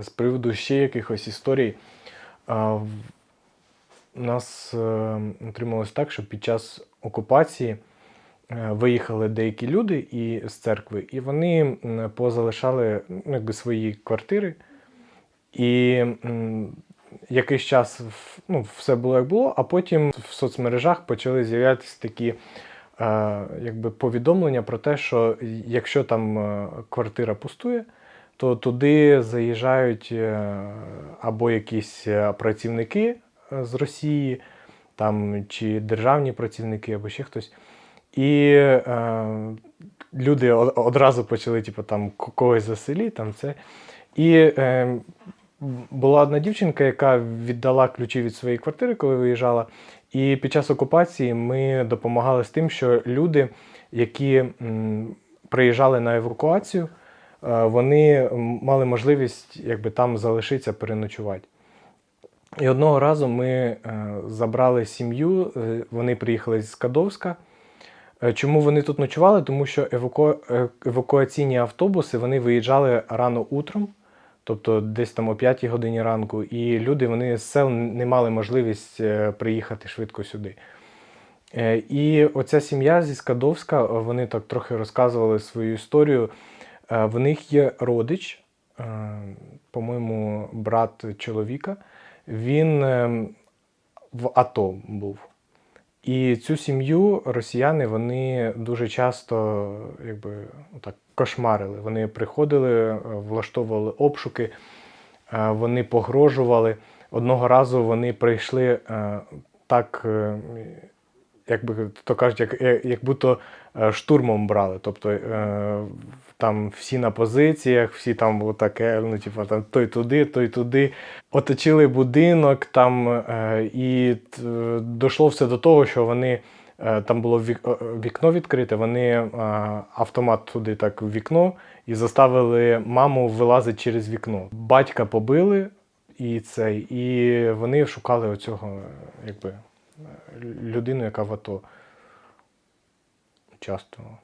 З приводу ще якихось історій. У нас е, отрималось так, що під час окупації е, виїхали деякі люди і, з церкви, і вони позалишали ну, якби, свої квартири. І якийсь час ну, все було як було, а потім в соцмережах почали з'являтися такі е, якби, повідомлення про те, що якщо там е, квартира пустує, то туди заїжджають е, або якісь е, працівники е, з Росії, там, чи державні працівники, або ще хтось. І е, люди одразу почали, типу, там когось заселі, там це. І е, була одна дівчинка, яка віддала ключі від своєї квартири, коли виїжджала. І під час окупації ми допомагали з тим, що люди, які м, приїжджали на евакуацію, вони мали можливість якби, там залишитися, переночувати. І одного разу ми е, забрали сім'ю, е, вони приїхали з Кадовська. Е, Чому вони тут ночували? Тому що еваку... е, евакуаційні автобуси вони виїжджали рано утром, тобто десь там о 5 годині ранку, і люди вони з сел не мали можливість е, приїхати швидко сюди. Е, І оця сім'я зі Скадовська, е, вони так трохи розказували свою історію. Е, В них є родич, е, по-моєму, брат чоловіка. Він е, в АТО був. І цю сім'ю росіяни вони дуже часто якби, так, кошмарили. Вони приходили, влаштовували обшуки, вони погрожували. Одного разу вони прийшли так, е, як би то кажуть, як, як, як будто е, штурмом брали. Тобто е, там всі на позиціях, всі там отаке, ну, типу, там той туди, той туди. Оточили будинок там, е, і т- дійшло все до того, що вони. е, Там було е, вікно відкрите, вони е, автомат туди так в вікно і заставили маму вилазити через вікно. Батька побили і цей, і вони шукали оцього, е, якби, е, людину, яка в АТО. Часто